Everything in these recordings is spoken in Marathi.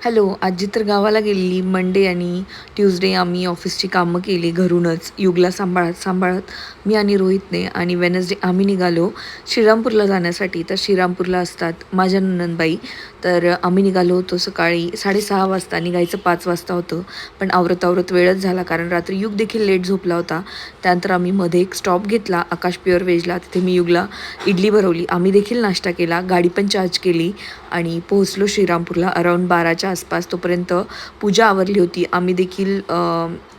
हॅलो आजी तर गावाला गेलेली. मंडे आणि ट्यूजडे आम्ही ऑफिसची कामं केली घरूनच. युगला सांभाळत सांभाळत मी आणि रोहितने आणि वेनसडे आम्ही निघालो श्रीरामपूरला जाण्यासाठी. तर श्रीरामपूरला असतात माझ्या नंदनबाई. तर आम्ही निघालो होतो सकाळी साडेसहा वाजता. निघायचं पाच वाजता होतं पण आवरत आवरत वेळच झाला कारण रात्री युग देखील लेट झोपला होता. त्यानंतर आम्ही मध्ये एक स्टॉप घेतला आकाश प्युअर वेजला. तिथे मी युगला इडली भरवली. आम्ही देखील नाश्ता केला गाडी पण चार्ज केली आणि पोहोचलो श्रीरामपूरला अराऊंड बाराच्या आसपास तोपर्यंत पूजा आवरली होती. आम्ही देखील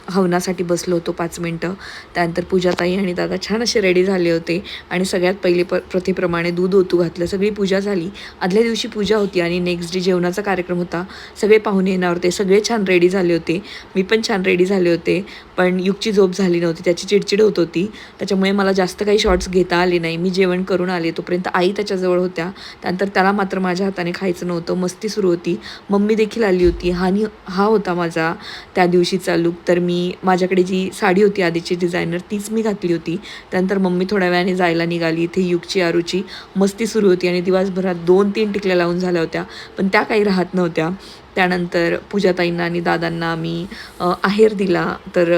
हवनासाठी बसलो होतो पाच मिनटं. त्यानंतर पूजाताई आणि दादा छान असे रेडी झाले होते. आणि सगळ्यात पहिले प प्रथेप्रमाणे दूध ओतू घातलं. सगळी पूजा झाली. आदल्या दिवशी पूजा होती आणि नेक्स्ट डे जेवणाचा कार्यक्रम होता. सगळे पाहुणे येणार होते. सगळे छान रेडी झाले होते. मी पण छान रेडी झाले होते. पण युगची झोप झाली नव्हती. त्याची चिडचिड होत होती. त्याच्यामुळे मला जास्त काही शॉर्ट्स घेता आले नाही. मी जेवण करून आले. तोपर्यंत आई त्याच्याजवळ होत्या. त्यानंतर त्याला मात्र माझ्या हाताने खायचं नव्हतं. मस्ती सुरू होती. मम्मी देखील आली होती. हानी हा होता माझा त्या दिवशीचा लुक तर मी माझ्याकडे जी साडी होती आधीची डिझायनर तीच मी घातली होती. त्यानंतर मम्मी थोड्या वेळाने जायला निघाली. इथे युगची आरूची मस्ती सुरू होती आणि दिवसभरात दोन तीन टिकल्या लावून झाल्या होत्या पण त्या काही राहत नव्हत्या. त्यानंतर पूजाताईंना आणि दादांना आम्ही आहेर दिला. तर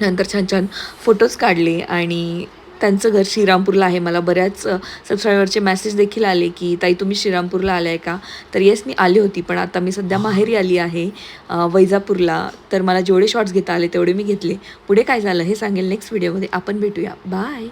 नंतर छान छान फोटोज काढले आणि त्यांचं घर श्रीरामपूरला आहे. मला बऱ्याच सबस्क्रायबरचे मेसेज देखील आले की ताई तुम्ही श्रीरामपूरला आले आहे का? तर येस मी आली होती पण आता मी सध्या माहेरी आली आहे वैजापूरला. तर मला जेवढे शॉर्ट्स घेता आले तेवढे मी घेतले. पुढे काय झालं हे सांगेल नेक्स्ट व्हिडिओमध्ये आपण भेटूया. बाय